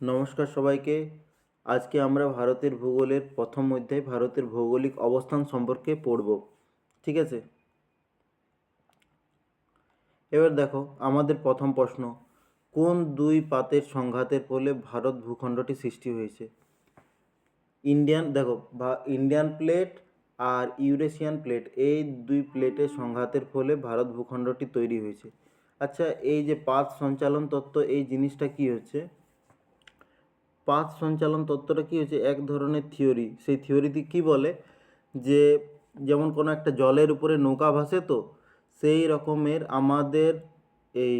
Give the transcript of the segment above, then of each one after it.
নমস্কার সবাইকে। আজকে আমরা ভারতের ভূগোলের প্রথম অধ্যায়, ভারতের ভৌগোলিক অবস্থান সম্পর্কে পড়ব। ঠিক আছে? এবার দেখো, আমাদের প্রথম প্রশ্ন, কোন দুই পাতের সংঘাতের ফলে ভারত ভূখণ্ডটি সৃষ্টি হয়েছে? ইন্ডিয়ান, দেখো ইন্ডিয়ান প্লেট আর ইউরেশিয়ান প্লেট, এই দুই প্লেটের সংঘাতের ফলে ভারত ভূখণ্ডটি তৈরি হয়েছে। আচ্ছা এই যে পাত সঞ্চালন তত্ত্ব, এই জিনিসটা কি হচ্ছে? পাত সঞ্চালন তত্ত্বটা কী হচ্ছে এক ধরনের থিওরি। সেই থিওরিতে কী বলে? যে যেমন কোনো একটা জলের উপরে নৌকা ভাসে তো, সেই রকমের আমাদের এই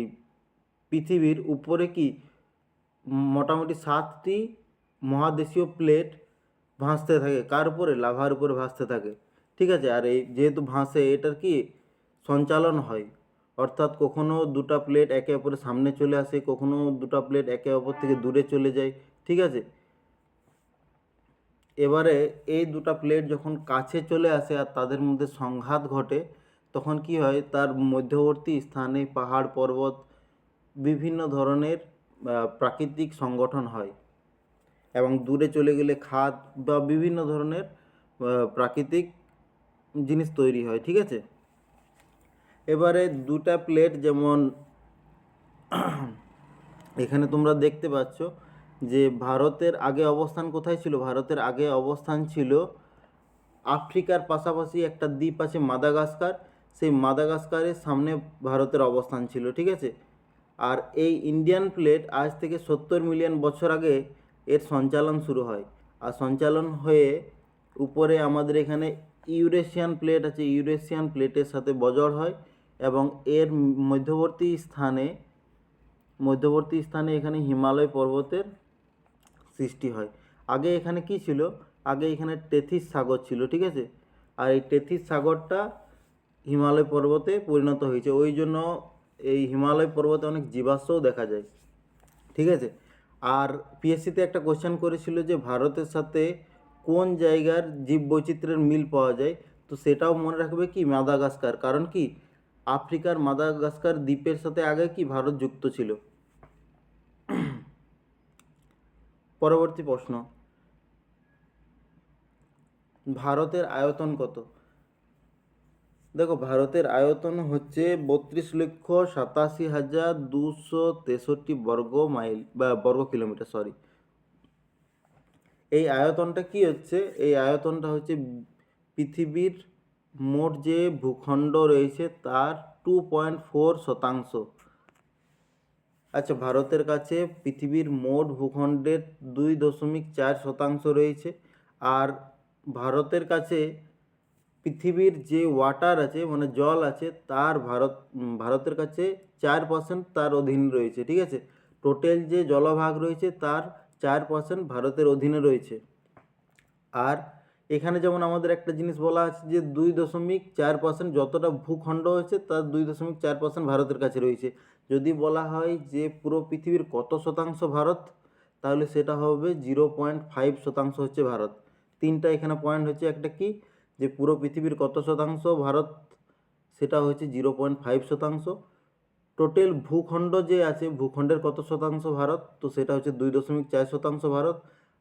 পৃথিবীর উপরে কি মোটামুটি সাতটি মহাদেশীয় প্লেট ভাসতে থাকে, কার উপরে? লাভার উপরে ভাসতে থাকে। ঠিক আছে? আর এই যেহেতু ভাসে, এটার কি সঞ্চালন হয়? অর্থাৎ কখনো দুটা প্লেট একে অপরের সামনে চলে আসে, কখনো দুটা প্লেট একে অপর থেকে দূরে চলে যায় ঠিক আছে? এবারে এই দুটা প্লেট যখন কাছে চলে আসে আর তাদের মধ্যে সংঘাত ঘটে, তখন কি হয়? তার মধ্যবর্তী স্থানে পাহাড়, পর্বত, বিভিন্ন ধরনের প্রাকৃতিক সংগঠন হয়। এবং দূরে চলে গেলে খাদ বা বিভিন্ন ধরনের প্রাকৃতিক জিনিস তৈরি হয়, ঠিক আছে? এবারে দুটা প্লেট যেমন, এখানে তোমরা দেখতে পাচ্ছ যে ভারতের আগে অবস্থান কোথায় ছিল? ভারতের আগে অবস্থান ছিল আফ্রিকার পাশাপাশি একটা দ্বীপ আছে মাদাগাস্কার। সেই মাদাগাস্কারের সামনে ভারতের অবস্থান ছিল, ঠিক আছে? আর এই ইন্ডিয়ান প্লেট আজ থেকে সত্তর মিলিয়ন বছর আগে এর সঞ্চালন শুরু হয়। আর সঞ্চালন হয়ে উপরে আমাদের এখানে ইউরেশিয়ান প্লেট আছে। ইউরেশিয়ান প্লেটের সাথে বজড় হয় এবং এর মধ্যবর্তী স্থানে মধ্যবর্তী স্থানে এখানে হিমালয় পর্বতের সৃষ্টি হয়। আগে এখানে কি ছিল? আগে এখানে টেথিস সাগর ছিল, ঠিক আছে? আর এই টেথিস সাগরটা হিমালয় পর্বতে পরিণত হয়েছে। ওই জন্য এই হিমালয় পর্বতে অনেক জীবাশ্মও দেখা যায়, ঠিক আছে? আর পিএসসিতে একটা কোশ্চেন করেছিল যে ভারতের সাথে কোন জায়গার জীববৈচিত্র্যের মিল পাওয়া যায়? তো সেটাও মনে রাখবে কি? মাদাগাস্কার। কারণ কি? আফ্রিকার মাদাগাস্কার দ্বীপের সাথে আগে কি ভারত যুক্ত ছিল? পরবর্তী প্রশ্ন। ভারতের আয়তন কত? দেখো, ভারতের আয়তন হচ্ছে বত্রিশ লক্ষ সাতাশি হাজার দুশো তেষট্টি বর্গ মাইল, বা বর্গ কিলোমিটার সরি এই আয়তনটা কি হচ্ছে? এই আয়তনটা হচ্ছে পৃথিবীর মোট যে ভূখণ্ড রয়েছে, তার টু পয়েন্ট ফোর শতাংশ। আচ্ছা ভারতের কাছে পৃথিবীর মোট ভূখণ্ডের দুই দশমিক চার শতাংশ রয়েছে আর ভারতের কাছে পৃথিবীর যে ওয়াটার আছে মানে জল আছে, তার ভারত ভারতের কাছে চার পার্সেন্ট তার অধীন রয়েছে, ঠিক আছে? টোটাল যে জলভাগ রয়েছে, তার চার পার্সেন্ট ভারতের অধীনে রয়েছে। আর এখানে যেমন আমাদের একটা জিনিস বলা আছে যে দুই দশমিক চার পার্সেন্ট যতটা ভূখণ্ড হয়েছে, তার দুই দশমিক চার পার্সেন্ট ভারতের কাছে রয়েছে। যদি বলা হয় যে পুরো পৃথিবীর কত শতাংশ ভারত, তাহলে সেটা হবে জিরো পয়েন্ট ফাইভ শতাংশ হচ্ছে ভারত। তিনটা এখানে পয়েন্ট হচ্ছে একটা কি? যে পুরো পৃথিবীর কত শতাংশ ভারত, সেটা হচ্ছে জিরো পয়েন্ট ফাইভ শতাংশ। টোটাল ভূখণ্ড যে আছে, ভূখণ্ডের কত শতাংশ ভারত, তো সেটা হচ্ছে দুই দশমিক চার শতাংশ ভারত।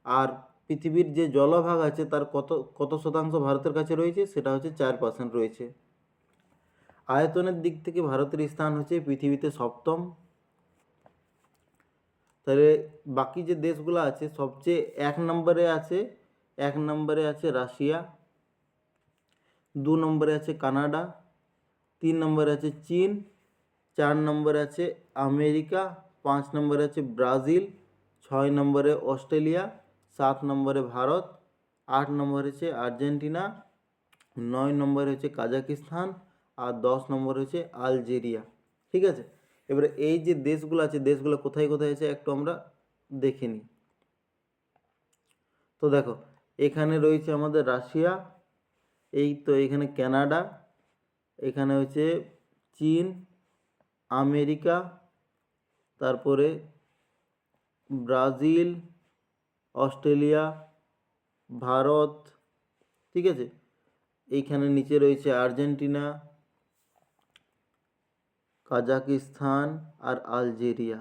আর পৃথিবীর যে জলভাগ আছে তার কত কত শতাংশ ভারতের কাছে রয়েছে, সেটা হচ্ছে চার পার্সেন্ট রয়েছে। আয়তনের দিক থেকে ভারতের স্থান হচ্ছে পৃথিবীতে সপ্তম। তাহলে বাকি যে দেশগুলো আছে, সবচেয়ে এক নম্বরে আছে, এক নম্বরে আছে রাশিয়া, দু নম্বরে আছে কানাডা, তিন নম্বরে আছে চীন, চার নম্বরে আছে আমেরিকা, পাঁচ নম্বরে আছে ব্রাজিল, ছয় নম্বরে অস্ট্রেলিয়া সাত নম্বরে ভারত, আট নম্বরে হচ্ছে আর্জেন্টিনা, নয় নম্বরে হচ্ছে কাজাকিস্তান আর দশ নম্বর হচ্ছে আলজেরিয়া। ঠিক আছে? এবারে এই যে দেশগুলো আছে, দেশগুলো কোথায় কোথায় আছে একটু আমরা দেখে নিই। তো দেখো, এখানে রয়েছে আমাদের রাশিয়া, এই তো এখানে কানাডা, এখানে হচ্ছে চীন, আমেরিকা, তারপরে ব্রাজিল অস্ট্রেলিয়া, ভারত, ঠিক আছে? এইখানে নিচে রয়েছে আর্জেন্টিনা, কাজাকিস্তান আর আলজেরিয়া।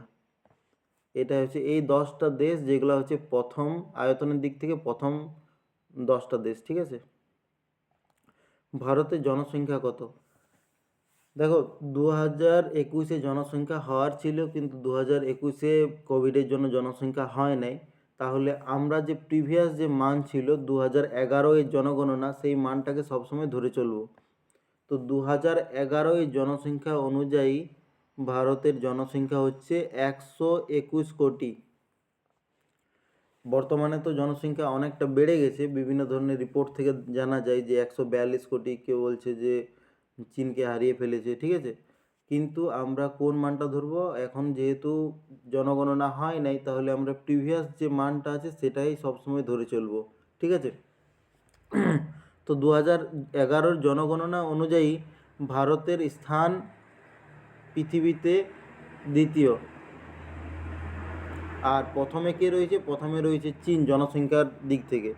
এটা হচ্ছে এই দশটা দেশ যেগুলো হচ্ছে প্রথম আয়তনের দিক থেকে প্রথম দশটা দেশ, ঠিক আছে? ভারতের জনসংখ্যা কত? দেখো দু হাজার একুশে জনসংখ্যা হওয়ার ছিল, কিন্তু দু হাজার একুশে কোভিডের জন্য জনসংখ্যা হয় নাই। তাহলে আমরা যে প্রিভিয়াস যে মান ছিল দু হাজার এগারো এর জনগণনা, সেই মানটাকে সবসময় ধরে চলব। তো দু হাজার এগারো এর জনসংখ্যা অনুযায়ী ভারতের জনসংখ্যা হচ্ছে একশো একুশ কোটি। বর্তমানে তো জনসংখ্যা অনেকটা বেড়ে গেছে, বিভিন্ন ধরনের রিপোর্ট থেকে জানা যায় যে একশো বিয়াল্লিশ কোটি কেউ বলছে যে চীনকে হারিয়ে ফেলেছে, ঠিক আছে? কিন্তু আমরা কোন মানটা ধরবো? এখন যেহেতু জনগণনা হয় নাই, তাহলে আমরা প্রিভিয়াস যে মানটা আছে, সেটাই সবসময় ধরে চলবো। ঠিক আছে? তো দু হাজার এগারোর জনগণনা অনুযায়ী ভারতের স্থান পৃথিবীতে দ্বিতীয়। আর প্রথমে কে রয়েছে? প্রথমে রয়েছে চীন, জনসংখ্যার দিক থেকে।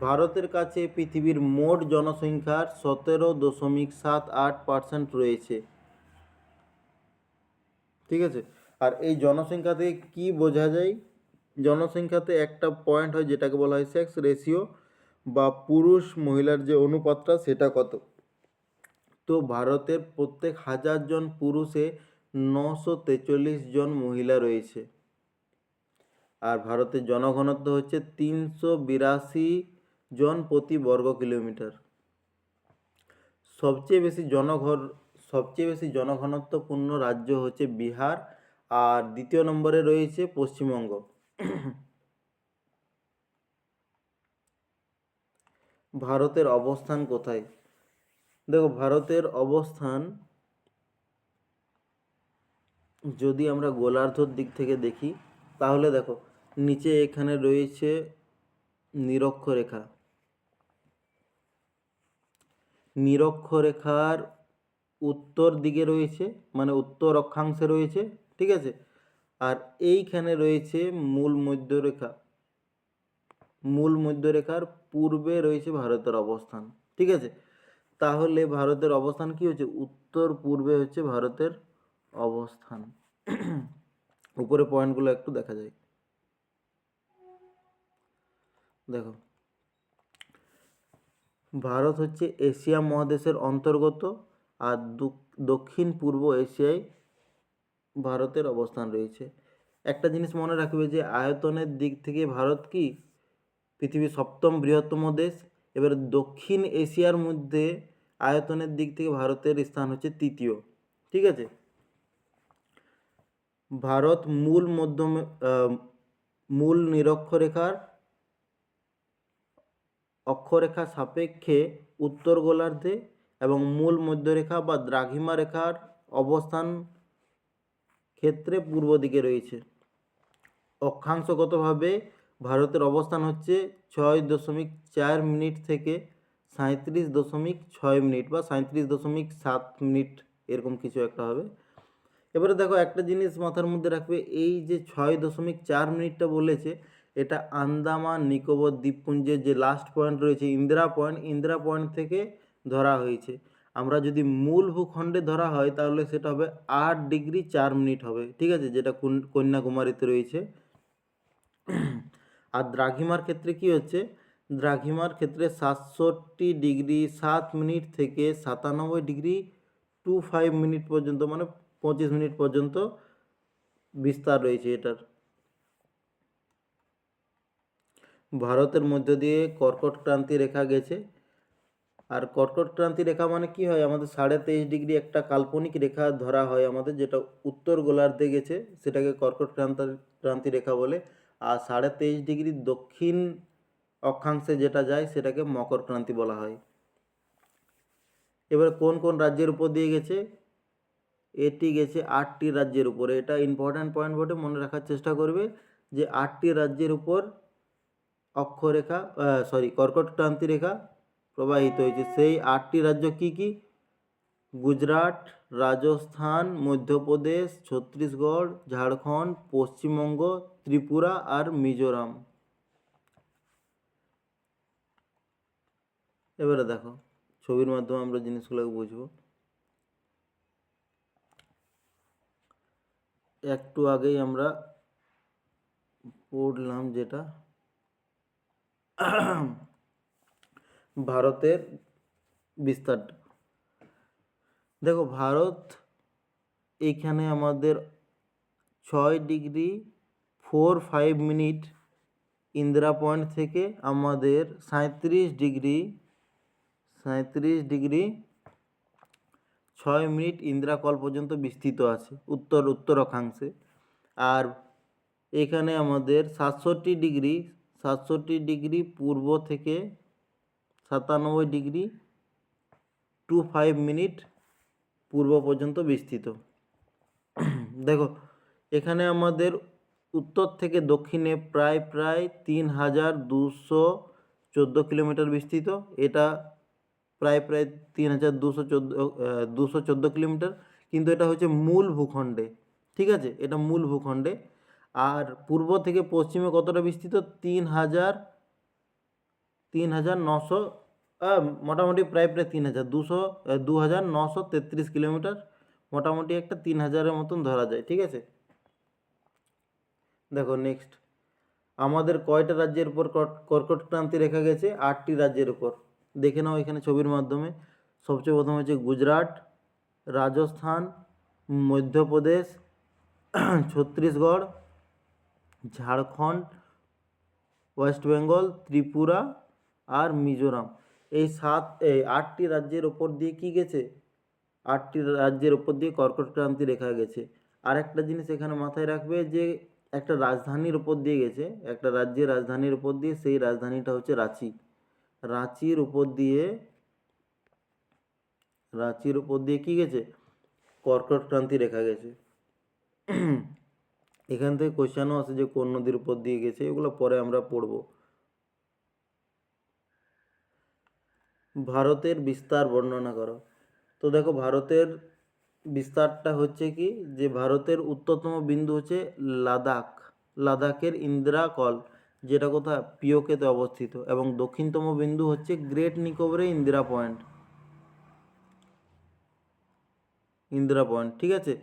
ভারতের কাছে পৃথিবীর মোট জনসংখ্যার সতেরো দশমিক সাত আট পার্সেন্ট রয়েছে। ঠিক আছে? আর এই জনসংখ্যা থেকে কী বোঝা যায়? জনসংখ্যাতে একটা পয়েন্ট হয় যেটাকে বলা হয় সেক্স রেশিও বা পুরুষ মহিলার যে অনুপাতটা সেটা কত? তো ভারতের প্রত্যেক হাজার জন পুরুষে নশো তেচল্লিশ জন মহিলা রয়েছে। আর ভারতের জনঘনত্ব হচ্ছে তিনশো বিরাশি জন প্রতি বর্গ কিলোমিটার। সবচেয়ে বেশি জনঘর সবচেয়ে বেশি জনঘনত্বপূর্ণ রাজ্য হচ্ছে বিহার, আর দ্বিতীয় নম্বরে রয়েছে পশ্চিমবঙ্গ। ভারতের অবস্থান কোথায়? দেখো, ভারতের অবস্থান যদি আমরা গোলার্ধর দিক থেকে দেখি, তাহলে দেখো, নিচে এখানে রয়েছে নিরক্ষরেখা। নিরক্ষরেখার উত্তর দিকে রয়েছে মানে উত্তর অক্ষাংশে রয়েছে, ঠিক আছে? আর এইখানে রয়েছে মূল মধ্যরেখা। মূল মধ্যরেখার পূর্বে রয়েছে ভারতের অবস্থান, ঠিক আছে? তাহলে ভারতের অবস্থান কি হচ্ছে? উত্তর পূর্বে হচ্ছে ভারতের অবস্থান। উপরে পয়েন্টগুলো একটু দেখা যায়। দেখো। ভারত হচ্ছে এশিয়া মহাদেশের অন্তর্গত। আর দক্ষিণ পূর্ব এশিয়ায় ভারতের অবস্থান রয়েছে। একটা জিনিস মনে রাখবে যে, আয়তনের দিক থেকে ভারত কি? পৃথিবীর সপ্তম বৃহত্তম দেশ। এবার দক্ষিণ এশিয়ার মধ্যে আয়তনের দিক থেকে ভারতের স্থান হচ্ছে তৃতীয়। ঠিক আছে? ভারত মূল মধ্যম মূল নিরক্ষরেখার অক্ষরেখা সাপেক্ষে উত্তর গোলার্ধে এবং মূল মধ্যরেখা বা দ্রাঘিমা রেখার অবস্থান ক্ষেত্রে পূর্ব দিকে রয়েছে। অক্ষাংশগতভাবে ভারতের অবস্থান হচ্ছে ছয় দশমিক চার মিনিট থেকে সাঁত্রিশ দশমিক ছয় মিনিট বা সাঁত্রিশ দশমিক সাত মিনিট এরকম কিছু একটা হবে। এবারে দেখো একটা জিনিস মাথার মধ্যে রাখবে, এই যে ছয় দশমিক চার মিনিটটা বলেছে, এটা আন্দামান নিকোবর দ্বীপপুঞ্জের যে লাস্ট পয়েন্ট রয়েছে, ইন্দিরা পয়েন্ট ইন্দিরা পয়েন্ট থেকে ধরা হয়েছে। আমরা যদি মূল ভূখণ্ডে ধরা হয়, তাহলে সেটা হবে আট ডিগ্রি চার মিনিট হবে। ঠিক আছে? যেটা কন্যাকুমারীতে রয়েছে। আর দ্রাঘিমার ক্ষেত্রে কি হচ্ছে? দ্রাঘিমার ক্ষেত্রে সাতষট্টি ডিগ্রি সাত মিনিট থেকে সাতানব্বই ডিগ্রি টু ফাইভ মিনিট পর্যন্ত মানে পঁচিশ মিনিট পর্যন্ত বিস্তার রয়েছে এটার। ভারতের মধ্য দিয়ে কর্কট ক্রান্তি রেখা গেছে। আর কর্কট ক্রান্তি রেখা মানে কি হয়? আমাদের সাড়ে তেইশ ডিগ্রি একটা কাল্পনিক রেখা ধরা হয় আমাদের, যেটা উত্তর গোলার্ধে গেছে, সেটাকে কর্কট ক্রান্ত, ক্রান্তি রেখা বলে। আর সাড়ে তেইশ ডিগ্রি দক্ষিণ অক্ষাংশে যেটা যায়, সেটাকে মকর ক্রান্তি বলা হয়। এবার কোন কোন রাজ্যের উপর দিয়ে গেছে? এটি গেছে আটটি রাজ্যের উপরে। এটা ইম্পর্ট্যান্ট পয়েন্ট বটে, মনে রাখার চেষ্টা করবে যে আটটি রাজ্যের উপর অক্ষরেখা সরি কর্কট ক্রান্তি রেখা প্রবাহিত হয়েছে। সেই আটটি রাজ্য কি কি? গুজরাট, রাজস্থান, মধ্যপ্রদেশ, ছত্তিশগড়, ঝাড়খণ্ড, পশ্চিমবঙ্গ, ত্রিপুরা আর মিজোরাম। এবারে দেখো, ছবির মাধ্যমে আমরা জিনিসগুলোকে বুঝব। একটু আগেই আমরা পড়লাম যেটা ভারতের বিস্তারটা দেখো, ভারত এইখানে আমাদের ছয় degree four five minute Indira point থেকে আমাদের সাঁত্রিশ ডিগ্রি সাঁত্রিশ ডিগ্রি ছয় মিনিট ইন্দিরা কল পর্যন্ত বিস্তৃত আছে, উত্তর উত্তর আর এখানে আমাদের সাতষট্টি ডিগ্রি সাতষট্টি ডিগ্রি পূর্ব থেকে সাতানব্বই ডিগ্রি টু ফাইভ মিনিট পূর্ব পর্যন্ত বিস্তৃত। দেখো, এখানে আমাদের উত্তর থেকে দক্ষিণে প্রায় প্রায় তিন হাজার দুশো চোদ্দ কিলোমিটার বিস্তৃত। এটা প্রায় প্রায় তিন হাজার দুশো চোদ্দ দুশো চোদ্দ কিলোমিটার। কিন্তু এটা হচ্ছে মূল ভূখণ্ডে, ঠিক আছে? এটা মূল ভূখণ্ডে। আর পূর্ব থেকে পশ্চিমে কতটা বিস্তৃত? তিন হাজার তিন হাজার নশো মোটামুটি প্রায় প্রায় তিন হাজার, দুশো দু হাজার নশো তেত্রিশ কিলোমিটার। মোটামুটি একটা তিন হাজারের মতন ধরা যায়, ঠিক আছে? দেখো নেক্সট আমাদের কয়টা রাজ্যের উপর কট- কর্কট ক্রান্তি রেখা গেছে? আটটি রাজ্যের উপর। দেখে নাও এখানে ছবির মাধ্যমে। সবচেয়ে প্রথম হচ্ছে গুজরাট, রাজস্থান, মধ্যপ্রদেশ, ছত্তিশগড়, ঝাড়খণ্ড, ওয়েস্ট বেঙ্গল, ত্রিপুরা আর মিজোরাম। এই সাত, এই আটটি রাজ্যের ওপর দিয়ে কি গেছে? আটটি রাজ্যের ওপর দিয়ে কর্কট ক্রান্তি রেখা গেছে। আর একটা জিনিস এখানে মাথায় রাখবে যে, একটা রাজধানীর ওপর দিয়ে গেছে, একটা রাজ্যের রাজধানীর ওপর দিয়ে সেই রাজধানীটা হচ্ছে রাঁচি। রাঁচির উপর দিয়ে, রাঁচির উপর দিয়ে কি গেছে? কর্কট ক্রান্তি রেখা গেছে। এখান থেকে কোশ্চেনও আসে যে কোন নদীর উপর দিয়ে গেছে, এগুলো পরে আমরা পড়ব। ভারতের বিস্তার বর্ণনা করো। তো দেখো, ভারতের বিস্তারটা হচ্ছে কি? যে ভারতের উত্তরতম বিন্দু হচ্ছে লাদাখ। লাদাখের ইন্দিরা কল, যেটা কোথায়? পিওকেতে অবস্থিত। এবং দক্ষিণতম বিন্দু হচ্ছে গ্রেট নিকোবরে ইন্দিরা পয়েন্ট। ইন্দিরা পয়েন্ট, ঠিক আছে?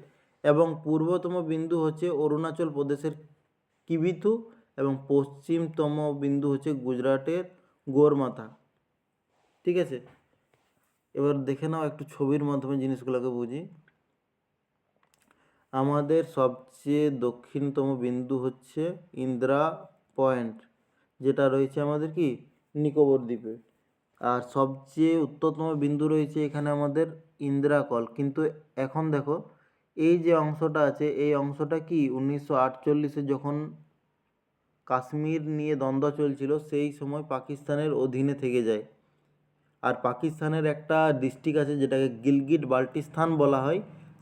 এবং পূর্বতম বিন্দু হচ্ছে অরুণাচল প্রদেশের কিবিথু এবং পশ্চিমতম বিন্দু হচ্ছে গুজরাটের গোরমাথা। ঠিক আছে? এবার দেখে নাও একটু ছবির মাধ্যমে জিনিসগুলোকে বুঝি। আমাদের সবচেয়ে দক্ষিণতম বিন্দু হচ্ছে ইন্দ্রা পয়েন্ট, যেটা রয়েছে আমাদের কি? নিকোবর দ্বীপে। আর সবচেয়ে উত্তরতম বিন্দু রয়েছে এখানে আমাদের ইন্দ্রা কল। কিন্তু এখন দেখো, এই যে অংশটা আছে, এই অংশটা কি? উনিশশো আটচল্লিশে যখন কাশ্মীর নিয়ে দ্বন্দ্ব চলছিল, সেই সময় পাকিস্তানের অধীনে থেকে যায়। আর পাকিস্তানের একটা ডিস্ট্রিক্ট আছে যেটাকে গিলগিট বাল্টিস্তান বলা হয়,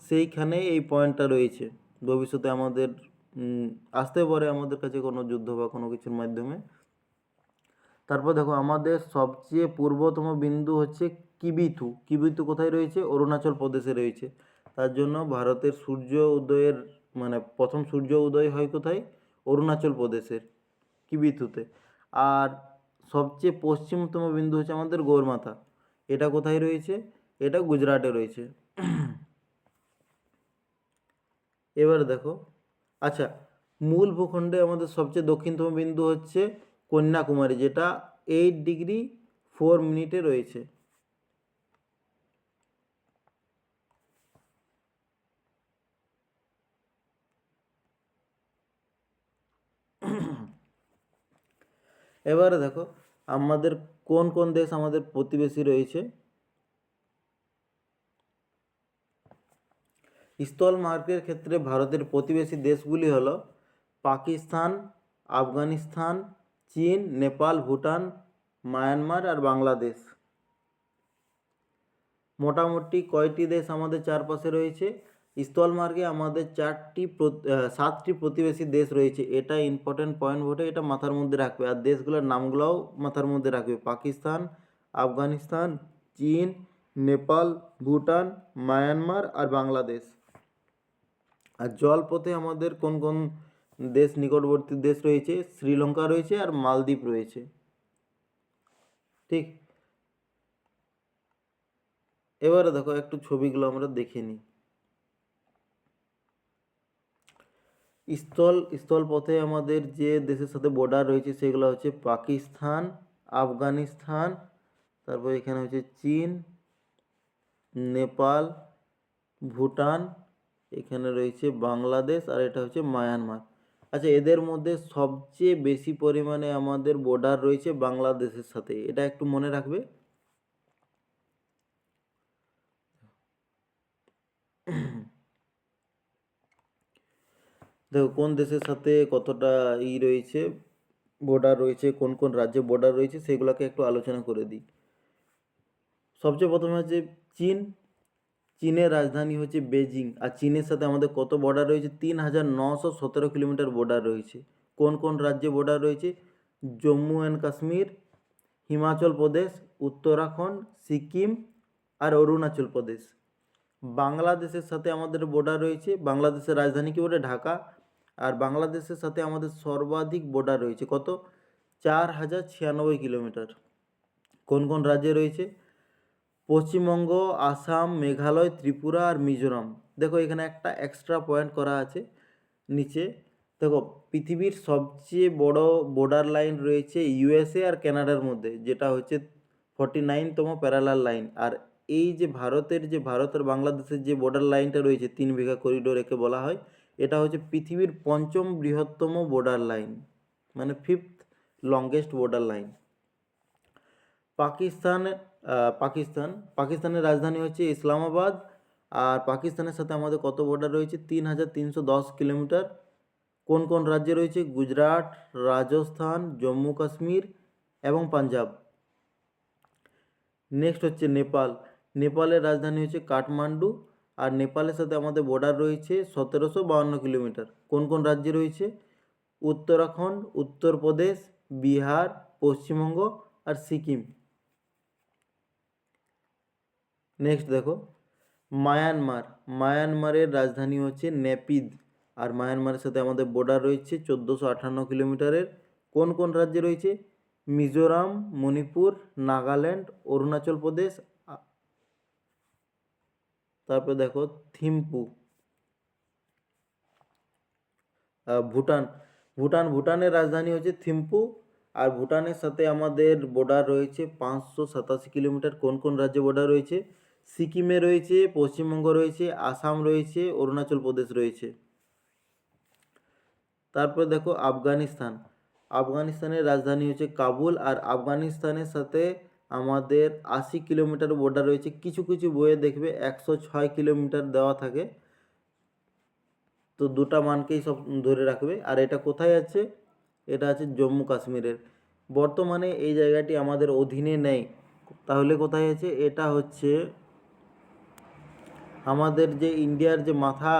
সেইখানে এই পয়েন্টটা রয়েছে। ভবিষ্যতে আমাদের আসতে পারে আমাদের কাছে কোনো যুদ্ধ বা কোনো কিছুর মাধ্যমে। তারপর দেখো, আমাদের সবচেয়ে পূর্বতম বিন্দু হচ্ছে কিবিথু কিবিথু কোথায় রয়েছে? অরুণাচল প্রদেশে রয়েছে। তার জন্য ভারতের সূর্য উদয়ের মানে প্রথম সূর্য উদয় হয় কোথায়? অরুণাচল প্রদেশের কিবিথুতে আর সবচেয়ে পশ্চিমতম বিন্দু হচ্ছে আমাদের গৌরমাথা এটা কোথায় রয়েছে? এটা গুজরাটে রয়েছে। এবারে দেখো। আচ্ছা মূল ভূখণ্ডে আমাদের সবচেয়ে দক্ষিণতম বিন্দু হচ্ছে কন্যাকুমারী, যেটা এইট ডিগ্রি ফোর মিনিটে রয়েছে। এবারে দেখো, আমাদের কোন কোন দেশ আমাদের প্রতিবেশী রয়েছে? স্থল মার্গের ক্ষেত্রে ভারতের প্রতিবেশী দেশগুলি হলো পাকিস্তান, আফগানিস্তান, চীন, নেপাল, ভুটান, মায়ানমার আর বাংলাদেশ। মোটামুটি কয়টি দেশ আমাদের চারপাশে রয়েছে? স্থল মার্গে আমাদের চারটি সাতটি প্রতিবেশী দেশ রয়েছে। এটা ইম্পর্টেন্ট পয়েন্ট বটে, এটা মাথার মধ্যে রাখবে। আর দেশগুলোর নামগুলোও মাথার মধ্যে রাখবে। পাকিস্তান, আফগানিস্তান, চীন, নেপাল, ভুটান, মায়ানমার আর বাংলাদেশ। আর জলপথে আমাদের কোন কোন দেশ নিকটবর্তী দেশ রয়েছে? শ্রীলঙ্কা রয়েছে আর মালদ্বীপ রয়েছে। ঠিক? এবারে দেখো, একটু ছবিগুলো আমরা দেখে নিই। স্থল, স্থলপথে আমাদের যে দেশের সাথে বর্ডার রয়েছে সেগুলো হচ্ছে পাকিস্তান, আফগানিস্তান, তারপর এখানে হচ্ছে চীন, নেপাল, ভুটান, এখানে রয়েছে বাংলাদেশ আর এটা হচ্ছে মায়ানমার। আচ্ছা এদের মধ্যে সবচেয়ে বেশি পরিমাণে আমাদের বর্ডার রয়েছে বাংলাদেশের সাথে, এটা একটু মনে রাখবে? দেখো, কোন দেশের সাথে কতটা ই রয়েছে বর্ডার রয়েছে, কোন কোন রাজ্যে বর্ডার রয়েছে, সেগুলোকে একটু আলোচনা করে দিই। সবচেয়ে প্রথমে হচ্ছে চীন। চীনের রাজধানী হচ্ছে বেজিং আর চীনের সাথে আমাদের কত বর্ডার রয়েছে? তিন হাজার নশো সতেরো কিলোমিটার বর্ডার রয়েছে। কোন কোন রাজ্যে বর্ডার রয়েছে? জম্মু অ্যান্ড কাশ্মীর, হিমাচল প্রদেশ, উত্তরাখণ্ড, সিকিম আর অরুণাচল প্রদেশ। বাংলাদেশের সাথে আমাদের বর্ডার রয়েছে। বাংলাদেশের রাজধানী কি বলে ঢাকা। আর বাংলাদেশের সাথে আমাদের সর্বাধিক বর্ডার রয়েছে কত? চার হাজার ছিয়ানব্বই কিলোমিটার। কোন কোন রাজ্যে রয়েছে? পশ্চিমবঙ্গ, আসাম, মেঘালয়, ত্রিপুরা আর মিজোরাম। দেখো এখানে একটা এক্সট্রা পয়েন্ট করা আছে নিচে। দেখো, পৃথিবীর সবচেয়ে বড় বর্ডার লাইন রয়েছে ইউএসএ আর কানাডার মধ্যে, যেটা হচ্ছে ফর্টি নাইনতম প্যারালাল লাইন আর এই যে ভারতের যে, ভারত আর বাংলাদেশের যে বর্ডার লাইনটা রয়েছে, তিন বিঘা করিডোর একে বলা হয় এটা হচ্ছে পৃথিবীর পঞ্চম বৃহত্তম বর্ডার লাইন মানে fifth longest border line Pakistan Pakistan, পাকিস্তানের রাজধানী হচ্ছে ইসলামাবাদ, আর পাকিস্তানের সাথে আমাদের কত বর্ডার রয়েছে? তিন হাজার তিনশো দশ কিলোমিটার। কোন কোন রাজ্যে রয়েছে? গুজরাট, রাজস্থান, জম্মু কাশ্মীর এবং পাঞ্জাব। নেক্সট হচ্ছে নেপাল। নেপালের রাজধানী হচ্ছে কাঠমান্ডু। আর নেপালের সাথে আমাদের বর্ডার রয়েছে সতেরোশো বাউন্ন কিলোমিটার। কোন কোন রাজ্যে রয়েছে? উত্তরাখণ্ড, উত্তরপ্রদেশ, বিহার, পশ্চিমবঙ্গ আর সিকিম। নেক্সট দেখো, মায়ানমার। মায়ানমারের রাজধানী হচ্ছে নেপিদ। আর মায়ানমারের সাথে আমাদের বর্ডার রয়েছে চোদ্দোশো আটান্ন কিলোমিটারের। কোন কোন রাজ্যে রয়েছে? মিজোরাম, মণিপুর, নাগাল্যান্ড, অরুণাচল প্রদেশ তারপর দেখো থিম্পু। ভুটান। ভুটান, ভুটানের রাজধানী হচ্ছে থিম্পু। আর ভুটানের সাথে আমাদের বর্ডার রয়েছে পাঁচশো সাতাশি কিলোমিটার। কোন কোন রাজ্যে বর্ডার রয়েছে? সিকিমে রয়েছে, পশ্চিমবঙ্গ রয়েছে, আসাম রয়েছে, অরুণাচল প্রদেশ রয়েছে। তারপর দেখো আফগানিস্তান। আফগানিস্তানের রাজধানী হচ্ছে কাবুল। আর আফগানিস্তানের সাথে আমাদের আশি কিলোমিটার বর্ডার রয়েছে। কিছু কিছু বইয়ে দেখবে একশো ছয় কিলোমিটার দেওয়া থাকে। তো দুটা মানকেই সব ধরে রাখবে। আর এটা কোথায় আছে? এটা আছে জম্মু কাশ্মীরের। বর্তমানে এই জায়গাটি আমাদের অধীনে নেই। তাহলে কোথায় আছে? এটা হচ্ছে আমাদের যে ইন্ডিয়ার যে মাথা